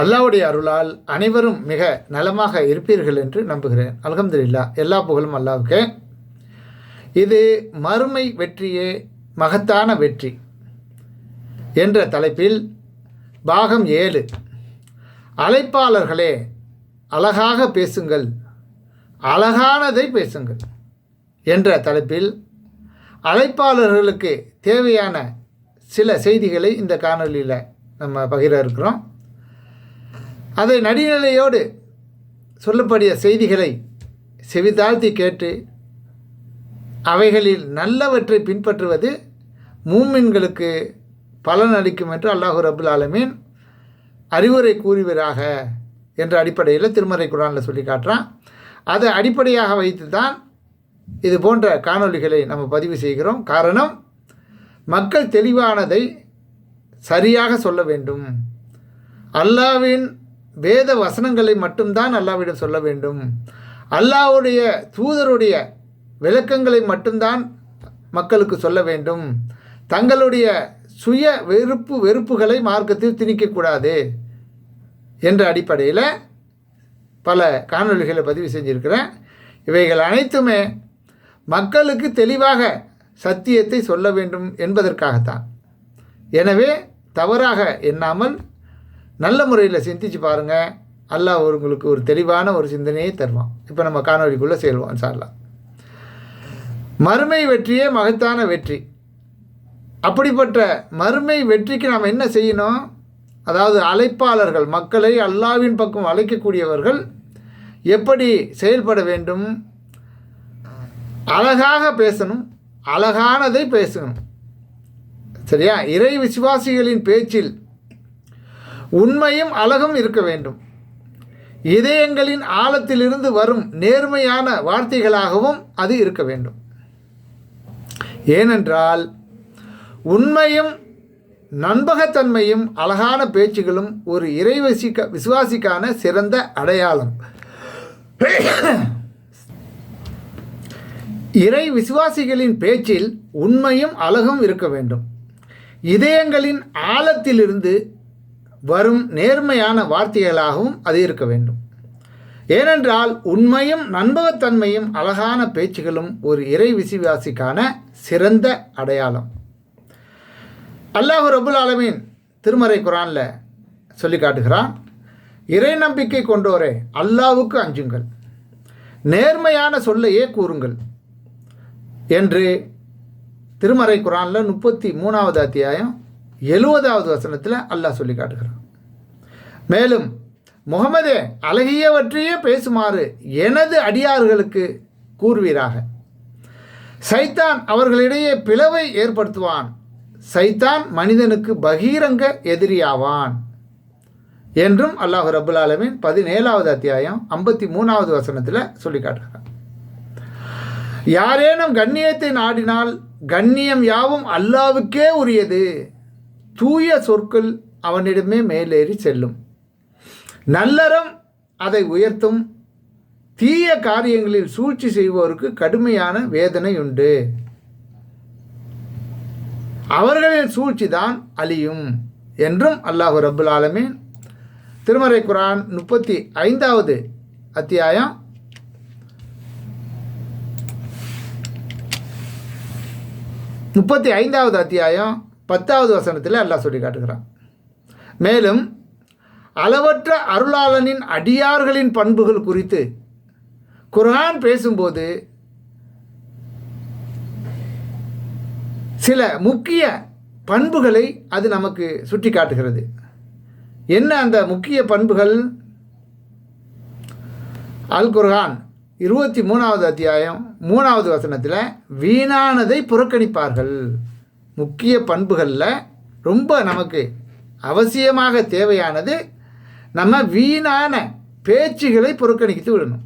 அல்லாவுடைய அருளால் அனைவரும் மிக நலமாக இருப்பீர்கள் என்று நம்புகிறேன். அலகம்துல்லா எல்லா புகழும் அல்லாவுக்கு. இது மறுமை வெற்றியே மகத்தான வெற்றி என்ற தலைப்பில் பாகம் ஏழு. அழைப்பாளர்களே அழகாக பேசுங்கள் அழகானதை பேசுங்கள் என்ற தலைப்பில் அழைப்பாளர்களுக்கு தேவையான சில செய்திகளை இந்த காணொலியில் நம்ம பகிர இருக்கிறோம். அதை நடுநிலையோடு சொல்லப்படிய செய்திகளை செவிதாழ்த்தி கேட்டு அவைகளில் நல்லவற்றை பின்பற்றுவது மூமின்களுக்கு பலன் அளிக்கும் என்று அல்லாஹு ரபுல் ஆலமீன் அறிவுரை கூறுவராக என்ற அடிப்படையில் திருமறை குரானில் சொல்லி காட்டுறான். அதை அடிப்படையாக வைத்து தான் இது போன்ற காணொளிகளை நம்ம பதிவு செய்கிறோம். காரணம் மக்கள் தெளிவானதை சரியாக சொல்ல வேண்டும். அல்லாவின் வேத வசனங்களை மட்டும்தான் அல்லாவிடம் சொல்ல வேண்டும். அல்லாவுடைய தூதருடைய விளக்கங்களை மட்டும்தான் மக்களுக்கு சொல்ல வேண்டும். தங்களுடைய சுய வெறுப்பு வெறுப்புகளை மார்க்கத்தில் திணிக்கக்கூடாது என்ற அடிப்படையில் பல காணொலிகளை பதிவு செஞ்சுருக்கிறேன். இவைகள் அனைத்துமே மக்களுக்கு தெளிவாக சத்தியத்தை சொல்ல வேண்டும் என்பதற்காகத்தான். எனவே தவறாக எண்ணாமல் நல்ல முறையில் சிந்திச்சு பாருங்கள் அல்லாஹ் உங்களுக்கு ஒரு தெளிவான ஒரு சிந்தனையை தருவான். இப்போ நம்ம காணொலிக்குள்ளே செல்வோம் சார்லாம் மறுமை வெற்றியே மகத்தான வெற்றி. அப்படிப்பட்ட மறுமை வெற்றிக்கு நாம் என்ன செய்யணும்? அதாவது அழைப்பாளர்கள் மக்களை அல்லாவின் பக்கம் அழைக்கக்கூடியவர்கள் எப்படி செயல்பட வேண்டும்? அழகாக பேசணும் அழகானதை பேசணும். சரியா? இறை விசுவாசிகளின் பேச்சில் உண்மையும் அழகும் இருக்க வேண்டும். இதயங்களின் ஆழத்திலிருந்து வரும் நேர்மையான வார்த்தைகளாகவும் அது இருக்க வேண்டும். ஏனென்றால் உண்மையும் நண்பகத்தன்மையும் அழகான பேச்சுகளும் ஒரு இறைவசிக்க விசுவாசிக்கான சிறந்த அடையாளம். இறை விசுவாசிகளின் பேச்சில் உண்மையும் அழகும் இருக்க வேண்டும். இதயங்களின் ஆழத்திலிருந்து வரும் நேர்மையான வார்த்தைகளாகவும் அது இருக்க வேண்டும். ஏனென்றால் உண்மையும் நண்பகத்தன்மையும் அழகான பேச்சுகளும் ஒரு இறை விசுவாசிக்கான சிறந்த அடையாளம். அல்லாஹு ரபுல் ஆலமீன் திருமறை குரானில் சொல்லி காட்டுகிறான் இறை நம்பிக்கை கொண்டோரே அல்லாவுக்கு அஞ்சுங்கள். நேர்மையான சொல்லையே கூறுங்கள். என்று திருமறை குரானில் முப்பத்தி மூணாவது அத்தியாயம் எழுபதாவது வசனத்தில் அல்லாஹ் சொல்லி காட்டுகிறான். மேலும் முகமதே அழகியவற்றையே பேசுமாறு எனது அடியார்களுக்கு கூறுவீராக. சைத்தான் அவர்களிடையே பிளவை ஏற்படுத்துவான். சைத்தான் மனிதனுக்கு பகீரங்க எதிரியாவான். என்றும் அல்லாஹு ரபுல் ஆலமின் பதினேழாவது அத்தியாயம் ஐம்பத்தி மூணாவது வசனத்தில் சொல்லி காட்டுகிறார் யாரேனும் கண்ணியத்தை நாடினால் கண்ணியம் யாவும் அல்லாவுக்கே உரியது. தூய சொற்கள் அவனிடமே மேலேறி செல்லும். நல்லறம் அதை உயர்த்தும். தீய காரியங்களில் சூழ்ச்சி செய்வோருக்கு கடுமையான வேதனை உண்டு. அவர்களின் சூழ்ச்சி தான் அழியும் என்றும் அல்லாஹு ரபுல் ஆலமீன் திருமறை குரான் முப்பத்தி ஐந்தாவது அத்தியாயம் முப்பத்தி ஐந்தாவது அத்தியாயம் பத்தாவது வசனத்தில் அல்லாஹ் சொல்லி காட்டுகிறான். மேலும் அளவற்ற அருளாளனின் அடியார்களின் பண்புகள் குறித்து குர்ஹான் பேசும்போது சில முக்கிய பண்புகளை அது நமக்கு சுட்டி காட்டுகிறது. என்ன அந்த முக்கிய பண்புகள்? அல் குர்ஹான் இருபத்தி மூணாவது அத்தியாயம் மூணாவது வசனத்தில் வீணானதை புறக்கணிப்பார்கள். முக்கிய பண்புகளில் ரொம்ப நமக்கு அவசியமாக தேவையானது நம்ம வீணான பேச்சுகளை புறக்கணித்து விடணும்.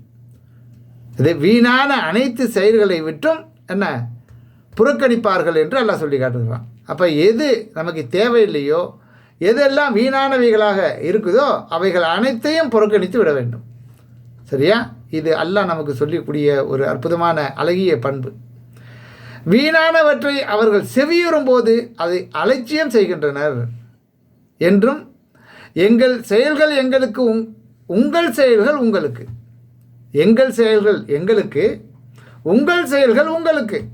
இது வீணான அனைத்து செயல்களை விட்டும் என்ன புறக்கணிப்பார்கள் என்று எல்லாம் சொல்லி காட்டுகிறான். அப்போ எது நமக்கு தேவையில்லையோ எதெல்லாம் வீணானவைகளாக இருக்குதோ அவைகள் அனைத்தையும் புறக்கணித்து விட வேண்டும். சரியா? இது அல்லாஹ் நமக்கு சொல்லக்கூடிய ஒரு அற்புதமான அழகிய பண்பு. வீணானவற்றை அவர்கள் செவியுறும் போது அதை அலட்சியம் செய்கின்றனர். என்றும் எங்கள் செயல்கள் எங்களுக்கு உங் உங்கள் செயல்கள் உங்களுக்கு. எங்கள் செயல்கள் எங்களுக்கு உங்கள் செயல்கள் உங்களுக்கு.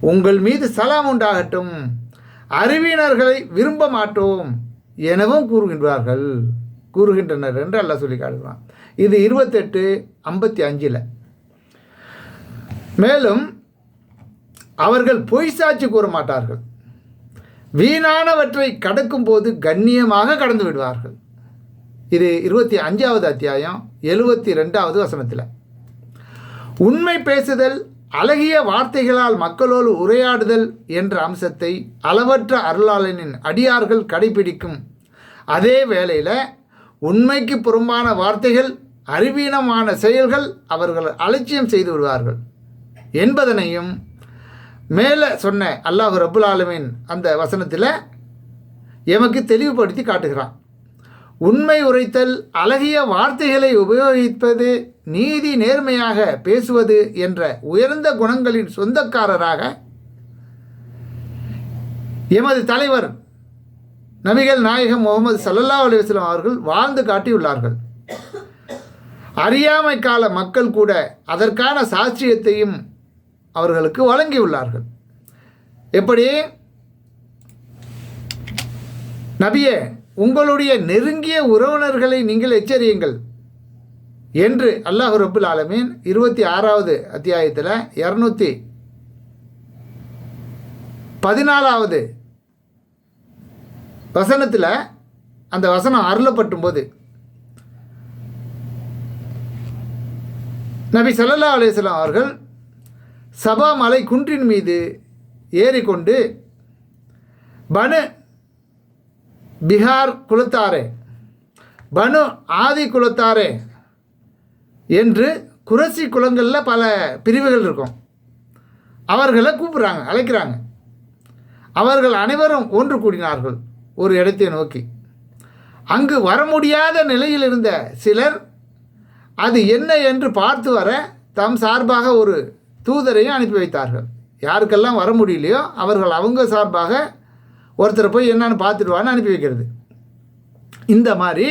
உங்கள் மீது சலாம் உண்டாகட்டும். அறிவினர்களை விரும்ப மாட்டோம் எனவும் கூறுகின்றார்கள். கூறுகின்றனர் என்று அல்லாஹ் சொல்லி காட்டுகிறான். இது இருபத்தெட்டு ஐம்பத்தி அஞ்சில். மேலும் அவர்கள் பொய் சாட்சி கூற மாட்டார்கள் வீணானவற்றை கடக்கும் போது கண்ணியமாக கடந்து விடுவார்கள். இது இருபத்தி அஞ்சாவது அத்தியாயம் எழுபத்தி ரெண்டாவது வசனத்தில். உண்மை பேசுதல் அழகிய வார்த்தைகளால் மக்களோடு உரையாடுதல் என்ற அம்சத்தை அளவற்ற அருளாளனின் அடியார்கள் கடைபிடிக்கும் அதே வேளையில் உண்மைக்கு புறம்பான வார்த்தைகள் அறிவீனமான செயல்கள் அவர்கள் அலட்சியம் செய்து விடுவார்கள். என்பதனையும் மேலே சொன்ன அல்லாஹ் ரபுல் ஆலமின் அந்த வசனத்தில் எமக்கு தெளிவுபடுத்தி காட்டுகிறான். உண்மை உரைத்தல் அழகிய வார்த்தைகளை உபயோகிப்பது நீதி நேர்மையாக பேசுவது என்ற உயர்ந்த குணங்களின் சொந்தக்காரராக எமது தலைவர் நபிகள் நாயகம் முகமது சல்லல்லா அலுவலம் அவர்கள் வாழ்ந்து காட்டியுள்ளார்கள். அறியாமை கால மக்கள் கூட அதற்கான சாட்சியத்தையும் அவர்களுக்கு வழங்கியுள்ளார்கள். எப்படி? நபியே உங்களுடைய நெருங்கிய உறவினர்களை நீங்கள் எச்சரியுங்கள் என்று அல்லாஹ் ரபுல் ஆலமீன் இருபத்தி ஆறாவது அத்தியாயத்தில் இரநூத்தி பதினாலாவது வசனத்தில் அந்த வசனம் அருளப்பட்டும் போது நபி சல்லல்லா அலிஸ்லாம் அவர்கள் சபா மலை குன்றின் மீது ஏறிக்கொண்டு பனு பிகார் குலத்தாரே பனு ஆதி குலத்தாரே என்று குரசி குலங்களில் பல பிரிவுகள் இருக்கும். அவர்களை கூப்பிட்றாங்க அழைக்கிறாங்க. அவர்கள் அனைவரும் ஒன்று கூடினார்கள் ஒரு இடத்தை நோக்கி. அங்கு வர முடியாத நிலையில் இருந்த சிலர் அது என்ன என்று பார்த்து வர தம் சார்பாக ஒரு தூதரையும் அனுப்பி வைத்தார்கள். யாருக்கெல்லாம் வர முடியலையோ அவர்கள் அவங்க சார்பாக ஒருத்தரை போய் என்னன்னு பார்த்துடுவான்னு அனுப்பி வைக்கிறது. இந்த மாதிரி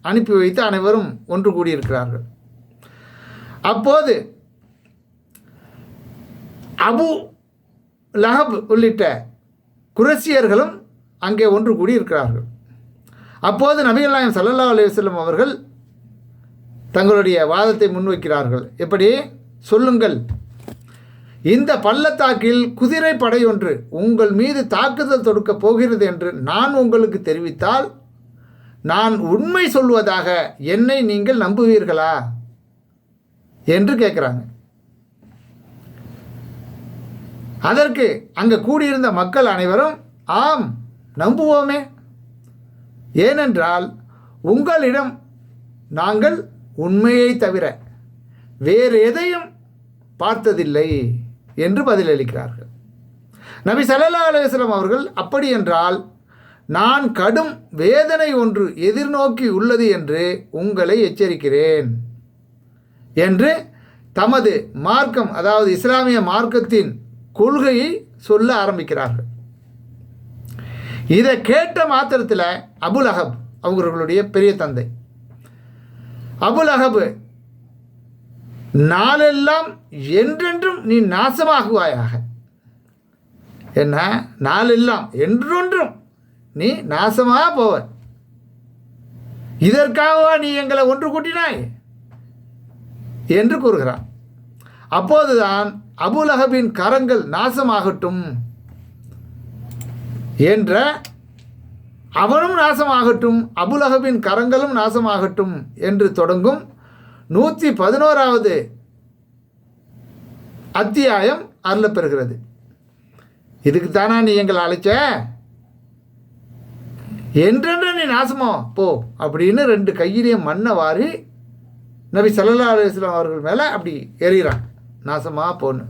அனுப்பி வைத்து அனைவரும் ஒன்று கூடியிருக்கிறார்கள். அப்போது அபு லஹப் உள்ளிட்ட குரசியர்களும் அங்கே ஒன்று கூடி இருக்கிறார்கள் அப்போது நபிகள்நாயம் சல்லல்லா அலுவலம் அவர்கள் தங்களுடைய வாதத்தை முன்வைக்கிறார்கள். எப்படி? சொல்லுங்கள். இந்த பள்ளத்தாக்கில் குதிரை படையொன்று உங்கள் மீது தாக்குதல் தொடுக்கப் போகிறது என்று நான் உங்களுக்கு தெரிவித்தால் நான் உண்மை சொல்வதாக என்னை நீங்கள் நம்புவீர்களா? என்று கேட்குறாங்க. அதற்கு அங்கே கூடியிருந்த மக்கள் அனைவரும் ஆம் நம்புவோமே. ஏனென்றால் உங்களிடம் நாங்கள் உண்மையை தவிர வேறு எதையும் பார்த்ததில்லை. என்று பதிலளிக்கிறார்கள். நபி சல்லா அலுவலம் அவர்கள் அப்படி என்றால் நான் கடும் வேதனை ஒன்று எதிர்நோக்கி உள்ளது என்று உங்களை எச்சரிக்கிறேன் என்று தமது மார்க்கம் அதாவது இஸ்லாமிய மார்க்கத்தின் கொள்கையை சொல்ல ஆரம்பிக்கிறார்கள். இதை கேட்ட மாத்திரத்தில் அபுல் அஹப் அவர்களுடைய பெரிய தந்தை. அபுல் அஹபு நாளெல்லாம் என்றென்றும் நீ நாசமாகுவாயாக. என்ன? நாளெல்லாம் என்றொன்றும் நீ நாசமாக போவ இதற்காகவா நீ எங்களை ஒன்று கூட்டினாய்? என்று கூறுகிறான். அப்போதுதான் அபுலகபின் கரங்கள் நாசமாகட்டும் என்ற அவனும் நாசமாகட்டும் அபுலகபின் கரங்களும் நாசமாகட்டும் என்று தொடங்கும் நூற்றி பதினோராவது அத்தியாயம் அருளப்பெறுகிறது இதுக்கு தானா நீ எங்களை அழைச்ச? என்றென்று நீ நாசமோ? போ அப்படின்னு ரெண்டு கையிலையும் மண்ணை வாரி நபி சல்லா அலுவலாம் அவர்கள் மேலே அப்படி எறிகிறான் நாசமாக போன்னு.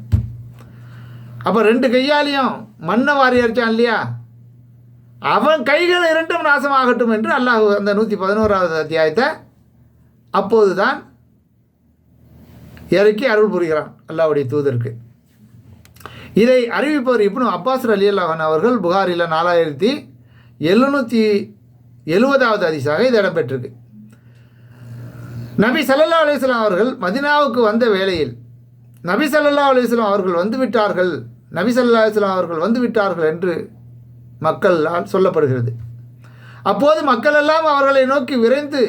அப்போ ரெண்டு கையாலையும் மண்ணை வாரி அரைச்சான் இல்லையா? அவன் கைகள் இரண்டும் நாசமாகட்டும் என்று அல்லாஹ் அந்த நூற்றி பதினோராவது அத்தியாயத்தை அப்போது தான் இறக்கி அருள் புரிகிறான் அல்லாவுடைய தூதருக்கு. இதை அறிவிப்பவர் இப்னு அப்பாஸ் அலி அல்லாஹன் அவர்கள் புகாரில் நாலாயிரத்தி எழுநூற்றி எழுபதாவது அதிசாக இது இடம்பெற்றிருக்கு. நபி சல்லல்லா அலிஸ்லாம் அவர்கள் மதினாவுக்கு வந்த வேளையில் நபி சல்லா அலிஸ்லாம் அவர்கள் வந்து விட்டார்கள் நபி சல்லா அலிஸ்லாம் அவர்கள் வந்து விட்டார்கள் என்று மக்களால் சொல்லப்படுகிறது. அப்போது மக்கள் எல்லாம் அவர்களை நோக்கி விரைந்து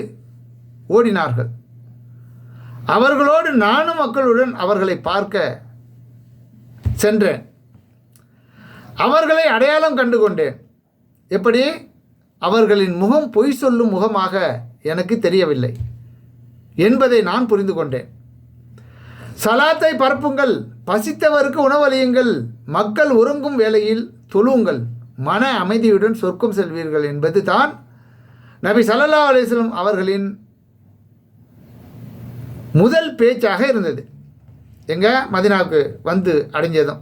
ஓடினார்கள். அவர்களோடு நானும் மக்களுடன் அவர்களை பார்க்க சென்றேன். அவர்களை அடையாளம் கண்டு கொண்டேன் எப்படி? அவர்களின் முகம் பொய் சொல்லும் முகமாக எனக்கு தெரியவில்லை என்பதை நான் புரிந்து கொண்டேன். சலாத்தை பரப்புங்கள் பசித்தவருக்கு உணவளியுங்கள் மக்கள் உறங்கும் வேளையில் தொழுவுங்கள் மன அமைதியுடன் சொர்க்கம் செல்வீர்கள் என்பது தான் நபி சல்லா அலிஸ்லம் அவர்களின் முதல் பேச்சாக இருந்தது. எங்கள் மதினாவுக்கு வந்து அடைஞ்சதும்.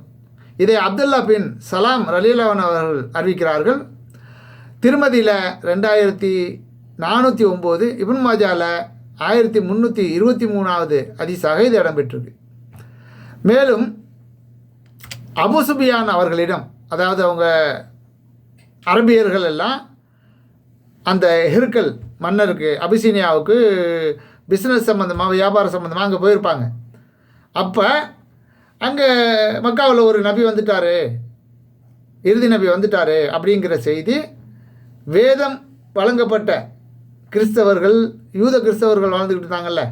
இதை அப்துல்லா பின் சலாம் ரலீலாவன் அவர்கள் அறிவிக்கிறார்கள். திருமதியில் ரெண்டாயிரத்தி நானூற்றி ஒம்பது இபன் மாஜாவில் ஆயிரத்தி முந்நூற்றி இருபத்தி மூணாவது அதிசாக இது இடம்பெற்றிருக்கு. மேலும் அபுசுபியான் அவர்களிடம் அதாவது அவங்க அரபியர்கள் எல்லாம் அந்த ஹெருக்கல் மன்னருக்கு அபிசீனியாவுக்கு பிஸ்னஸ் சம்மந்தமாக வியாபார சம்மந்தமாக அங்கே போயிருப்பாங்க. அப்போ அங்கே மக்காவில் ஒரு நபி வந்துட்டார். இறுதி நபி வந்துட்டார் அப்படிங்கிற செய்தி வேதம் வழங்கப்பட்ட கிறிஸ்தவர்கள் யூத கிறிஸ்தவர்கள் வாழ்ந்துக்கிட்டு இருந்தாங்கல்ல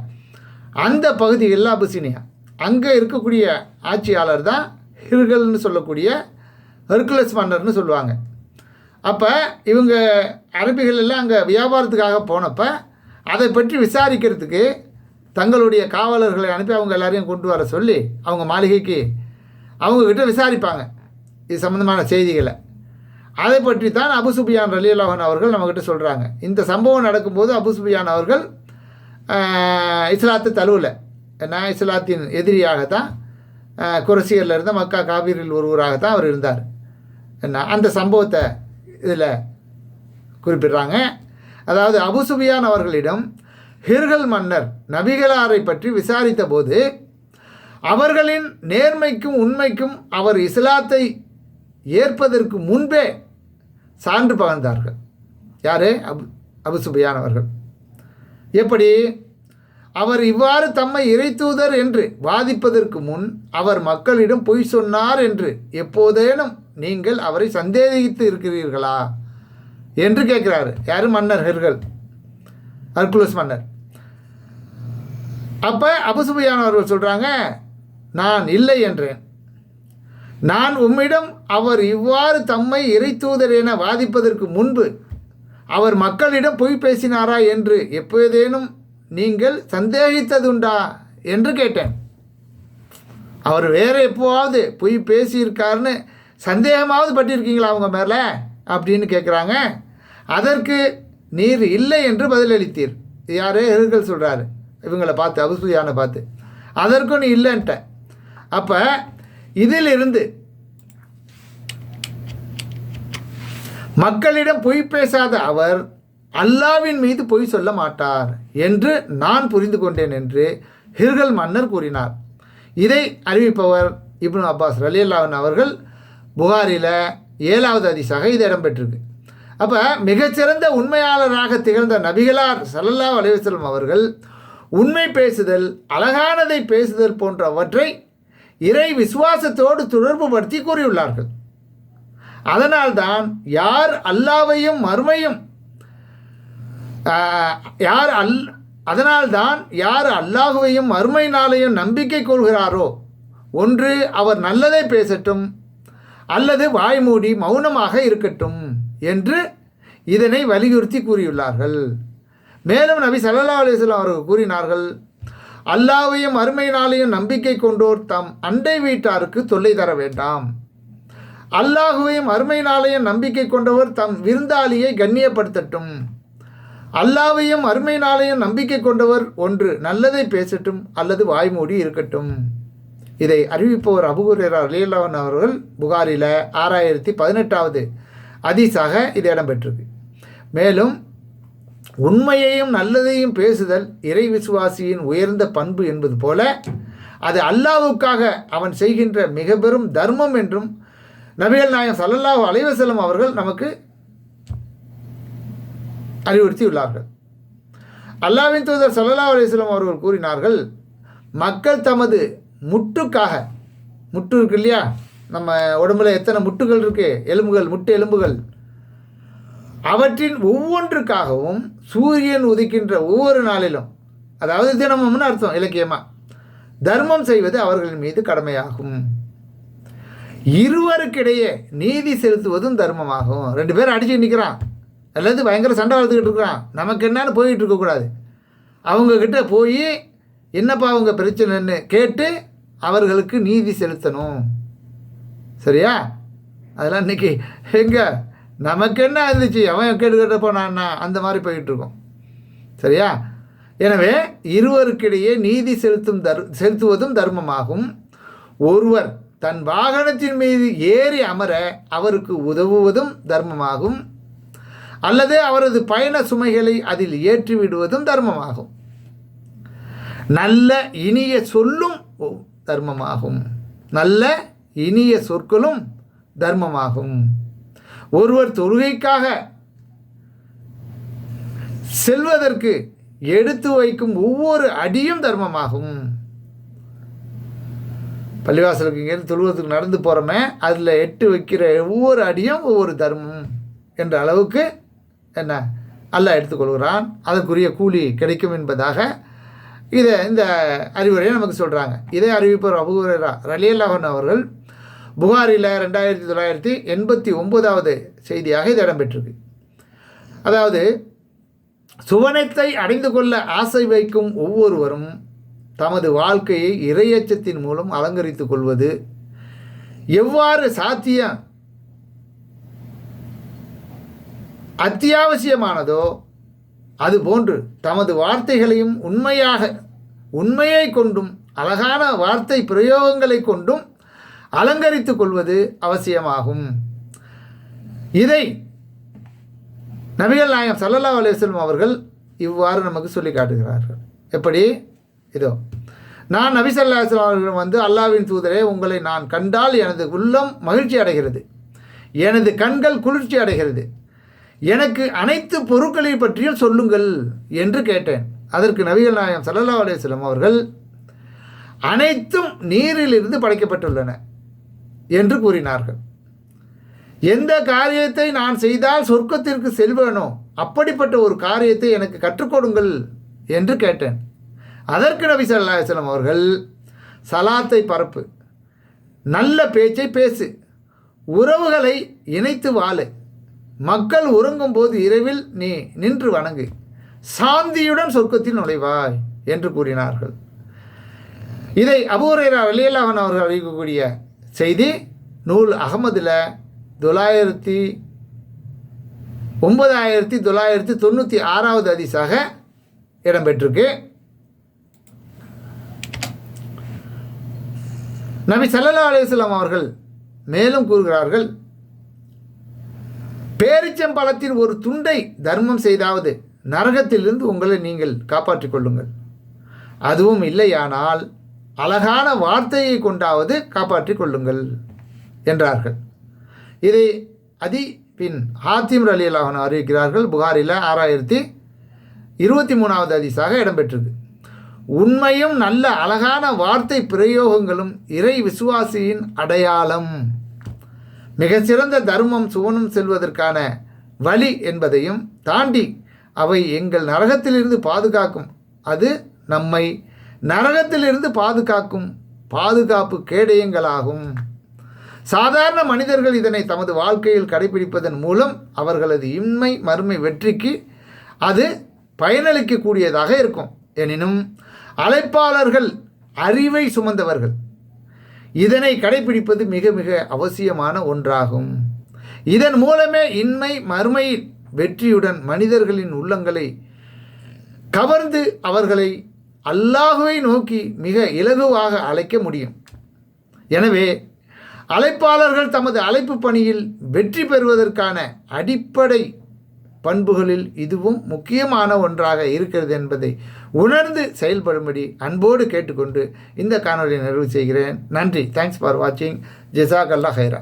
அந்த பகுதிகளில் அபிசீனியா. அங்கே இருக்கக்கூடிய ஆட்சியாளர் தான் ஹிர்கல்னு சொல்லக்கூடிய ஹெர்குலஸ் மன்னர்னு சொல்லுவாங்க. அப்போ இவங்க அரபிகள் எல்லாம் அங்கே வியாபாரத்துக்காக போனப்போ அதை பற்றி விசாரிக்கிறதுக்கு தங்களுடைய காவலர்களை அனுப்பி அவங்க எல்லாரையும் கொண்டு வர சொல்லி அவங்க மாளிகைக்கு அவங்கக்கிட்ட விசாரிப்பாங்க. இது சம்மந்தமான செய்திகளை. அதை பற்றி தான் அபுசுபியான் ரலியல்லாஹன் அவர்கள் நம்மக்கிட்ட சொல்கிறாங்க இந்த சம்பவம் நடக்கும்போது அபுசுபியான் அவர்கள் இஸ்லாத்து தழுவில். தழுவலை ஏன்னா இஸ்லாத்தின் எதிரியாகத்தான் ஆஹ், குரசியர்ல இருந்த மக்கா காபீரில் ஒருவராகத்தான் அவர் இருந்தார். என்ன அந்த சம்பவத்தை இதில் குறிப்பிடுறாங்க. அதாவது அபுசுபியான் அவர்களிடம் ஹிர்கல் மன்னர் நபிகளாரை பற்றி விசாரித்த போது அவர்களின் நேர்மைக்கும் உண்மைக்கும் அவர் இஸ்லாத்தை ஏற்பதற்கு முன்பே சான்று பகர்ந்தார்கள். யாரே? அபு அபுசுபியானவர்கள் அவர்கள். எப்படி? அவர் இவ்வாறு தம்மை இறைத்தூதர் என்று வாதிப்பதற்கு முன் அவர் மக்களிடம் பொய் சொன்னார் என்று எப்போதேனும் நீங்கள் அவரை சந்தேகித்து இருக்கிறீர்களா? என்று கேட்கிறாரு. யார்? மன்னர் ஹெர்கள் ஹர்குலஸ் மன்னர். அப்போ அபுசுபியான் அவர்கள் சொல்கிறாங்க நான் இல்லை என்றேன். நான் உம்மிடம் அவர் இவ்வாறு தம்மை இறைத்தூதர் என வாதிப்பதற்கு முன்பு அவர் மக்களிடம் பொய் பேசினாரா என்று எப்போதேனும் நீங்கள் சந்தேகித்ததுண்டா என்று கேட்டேன். அவர் வேறு எப்போவாவது பொய் பேசியிருக்காருன்னு சந்தேகமாவது பட்டிருக்கீங்களா அவங்க மேலே? அப்படின்னு கேட்குறாங்க அதற்கு நீர் இல்லை என்று பதிலளித்தீர். யாரே? எருகள் சொல்கிறாரு இவங்களை பார்த்து அபுசுயானை பார்த்து. அதற்கும் நீ இல்லைன்ட்ட. அப்போ இதிலிருந்து மக்களிடம் பொய் பேசாத அவர் அல்லாவின் மீது பொய் சொல்ல மாட்டார் என்று நான் புரிந்து கொண்டேன் என்று ஹிர்கல் மன்னர் கூறினார். இதை அறிவிப்பவர் இப்னு அப்பாஸ் ரலியல்லாவின் அவர்கள் புகாரில் ஏழாவது அதிசாக இது இடம்பெற்றிருக்கு. அப்போ மிகச்சிறந்த உண்மையாளராக திகழ்ந்த நபிகளார் சல்லல்லா அலிவசலம் அவர்கள் உண்மை பேசுதல் அழகானதை பேசுதல் போன்றவற்றை இறை விசுவாசத்தோடு தொடர்புபடுத்தி கூறியுள்ளார்கள். அதனால்தான் யார் அல்லாவையும் மறுமையும் யார் அல் அதனால்தான் யார் அல்லாஹுவையும் மறுமை நாளையும் நம்பிக்கை கொள்கிறாரோ ஒன்று அவர் நல்லதை பேசட்டும் அல்லது வாய்மூடி மௌனமாக இருக்கட்டும் என்று இதனை வலியுறுத்தி கூறியுள்ளார்கள். மேலும் நபி சல்லா அலிஸ்லாம் அவர்கள் கூறினார்கள் அல்லாவையும் அருமை நாளையும் நம்பிக்கை கொண்டோர் தம் அண்டை வீட்டாருக்கு தொல்லை தர வேண்டாம். அல்லாஹுவையும் அருமை நாளையும் நம்பிக்கை கொண்டவர் தம் விருந்தாளியை கண்ணியப்படுத்தட்டும். அல்லாவையும் அருமை நாளையும் நம்பிக்கை கொண்டவர் ஒன்று நல்லதை பேசட்டும் அல்லது வாய்மூடி இருக்கட்டும். இதை அறிவிப்பவர் அபுகுரேரா அலியல்லாவன் அவர்கள் புகாரில் ஆறாயிரத்தி பதினெட்டாவது அதிசாக இது இடம்பெற்றிருக்கு. மேலும் உண்மையையும் நல்லதையும் பேசுதல் இறை விசுவாசியின் உயர்ந்த பண்பு என்பது போல அது அல்லாவுக்காக அவன் செய்கின்ற மிக பெரும் தர்மம் என்றும் நபிகள் நாயகம் சல்லல்லாஹு அலைவசல்லம் அவர்கள் நமக்கு அறிவுறுத்தியுள்ளார்கள். அல்லாவின் தூதர் சல்லல்லா அலிஸ்லாம் அவர்கள் கூறினார்கள் மக்கள் தமது முட்டுக்காக. முட்டு இருக்கு இல்லையா? நம்ம உடம்புல எத்தனை முட்டுகள் இருக்கு? எலும்புகள் முட்டு எலும்புகள். அவற்றின் ஒவ்வொன்றுக்காகவும் சூரியன் உதிக்கின்ற ஒவ்வொரு நாளிலும் அதாவது தினமும்னு அர்த்தம் இலக்கியமாக தர்மம் செய்வது அவர்களின் மீது கடமையாகும். இருவருக்கிடையே நீதி செலுத்துவதும் தர்மமாகும். ரெண்டு பேரும் அடிச்சு நிற்கிறான் அல்லது பயங்கர சண்டை வளர்த்துக்கிட்டு இருக்கிறான் நமக்கு என்னன்னு போயிட்டு இருக்கக்கூடாது. அவங்கக்கிட்ட போய் என்னப்பா அவங்க பிரச்சனைன்னு கேட்டு அவர்களுக்கு நீதி செலுத்தணும். சரியா? அதெல்லாம் இன்னைக்கு எங்கே? நமக்கு என்ன இருந்துச்சு? அவன் கேட்டு கேட்ட போனான்னா அந்த மாதிரி போயிட்டுருக்கோம் சரியா? எனவே இருவருக்கிடையே நீதி செலுத்தும் தர் செலுத்துவதும் தர்மமாகும். ஒருவர் தன் வாகனத்தின் மீது ஏறி அமர அவருக்கு உதவுவதும் தர்மமாகும். அல்லது அவரது பயண சுமைகளை அதில் ஏற்றி விடுவதும் தர்மமாகும். நல்ல இனிய சொல்லும் தர்மமாகும். நல்ல இனிய சொற்களும் தர்மமாகும். ஒருவர் தொழுகைக்காக செல்வதற்கு எடுத்து வைக்கும் ஒவ்வொரு அடியும் தர்மமாகும். பள்ளிவாசலுக்கு இங்கேருந்து தொழுவத்துக்கு நடந்து போகிறோமே அதில் எட்டு வைக்கிற ஒவ்வொரு அடியும் ஒவ்வொரு தர்மம் என்ற அளவுக்கு என்ன? அல்ல எடுத்துக்கொள்கிறான். அதற்குரிய கூலி கிடைக்கும் என்பதாக இதை இந்த அறிவுரையை நமக்கு சொல்கிறாங்க இதை அறிவிப்பவர் அபுரா ரலியல்லாஹன் அவர்கள் புகாரில் ரெண்டாயிரத்தி தொள்ளாயிரத்தி எண்பத்தி ஒம்போதாவது செய்தியாக இது இடம்பெற்றிருக்கு. அதாவது சுவனத்தை அடைந்து கொள்ள ஆசை வைக்கும் ஒவ்வொருவரும் தமது வாழ்க்கையை இரையச்சத்தின் மூலம் அலங்கரித்துக் கொள்வது எவ்வாறு சாத்தியம் அத்தியாவசியமானதோ அதுபோன்று தமது வார்த்தைகளையும் உண்மையாக உண்மையை கொண்டும் அழகான வார்த்தை பிரயோகங்களை கொண்டும் அலங்கரித்துக் கொள்வது அவசியமாகும். இதை நபிகள் நாயகம் சல்லல்லா அலுவலம் அவர்கள் இவ்வாறு நமக்கு சொல்லி காட்டுகிறார்கள். எப்படி? இதோ நான் நபி சல்லா அவர்களிடம் வந்து அல்லாவின் தூதரே உங்களை நான் கண்டால் எனது உள்ளம் மகிழ்ச்சி அடைகிறது. எனது கண்கள் குளிர்ச்சி அடைகிறது. எனக்கு அனைத்து பொருட்களை பற்றியும் சொல்லுங்கள் என்று கேட்டேன். அதற்கு நபிகள் நாயகம் சல்லல்லா அலுவலம் அவர்கள் அனைத்தும் நீரிலிருந்து படைக்கப்பட்டுள்ளன என்று கூறினார்கள். எந்த காரியத்தை நான் செய்தால் சொர்க்கத்திற்கு செல்வேனோ அப்படிப்பட்ட ஒரு காரியத்தை எனக்கு கற்றுக்கொடுங்கள் என்று கேட்டேன். அதற்கு நபி சல்லாஹலம் அவர்கள் சலாத்தை பரப்பு நல்ல பேச்சை பேசு உறவுகளை இணைத்து வாழு மக்கள் உறங்கும் போது இரவில் நீ நின்று வணங்கு. சாந்தியுடன் சொர்க்கத்தில் நுழைவாய் என்று கூறினார்கள். இதை அபூரேரா வெளியலாவன் அவர்கள் அறிவிக்கக்கூடிய செய்தி நூல் அகமதில் தொள்ளாயிரத்தி ஒன்பதாயிரத்தி தொள்ளாயிரத்தி தொண்ணூற்றி ஆறாவது அதிசாக இடம்பெற்றிருக்கு. நபி சல்லா அலிஸ்லாம் அவர்கள் மேலும் கூறுகிறார்கள் பேரிச்சம்பழத்தின் ஒரு துண்டை தர்மம் செய்தாவது நரகத்திலிருந்து உங்களை நீங்கள் காப்பாற்றிக் கொள்ளுங்கள். அதுவும் இல்லையானால் அழகான வார்த்தையை கொண்டாவது காப்பாற்றிக் கொள்ளுங்கள் என்றார்கள். இதை அதி பின் ஹாத்திம் அலி அறிவிக்கிறார்கள். புகாரில் ஆறாயிரத்தி இருபத்தி மூணாவது அதிசாக இடம்பெற்றது உண்மையும் நல்ல அழகான வார்த்தை பிரயோகங்களும் இறை விசுவாசியின் அடையாளம். மிகச்சிறந்த தர்மம் சுவனம் செல்வதற்கான வழி என்பதையும் தாண்டி அவை எங்கள் நரகத்திலிருந்து பாதுகாக்கும். அது நம்மை நரகத்திலிருந்து பாதுகாக்கும் பாதுகாப்பு கேடயங்களாகும். சாதாரண மனிதர்கள் இதனை தமது வாழ்க்கையில் கடைபிடிப்பதன் மூலம் அவர்களது இன்மை மறுமை வெற்றிக்கு அது பயனளிக்கக்கூடியதாக இருக்கும். எனினும் அழைப்பாளர்கள் அறிவை சுமந்தவர்கள். இதனை கடைபிடிப்பது மிக மிக அவசியமான ஒன்றாகும். இதன் மூலமே இன்மை மறுமையில் வெற்றியுடன் மனிதர்களின் உள்ளங்களை கவர்ந்து அவர்களை அல்லாஹுவை நோக்கி மிக இலகுவாக அழைக்க முடியும். எனவே அழைப்பாளர்கள் தமது அழைப்பு பணியில் வெற்றி பெறுவதற்கான அடிப்படை பண்புகளில் இதுவும் முக்கியமான ஒன்றாக இருக்கிறது என்பதை உணர்ந்து செயல்படும்படி அன்போடு கேட்டுக்கொண்டு இந்த காணொலியை நிறைவு செய்கிறேன். நன்றி. தேங்க்ஸ் ஃபார் வாட்சிங் ஜெசாக் அல்லா ஹைரா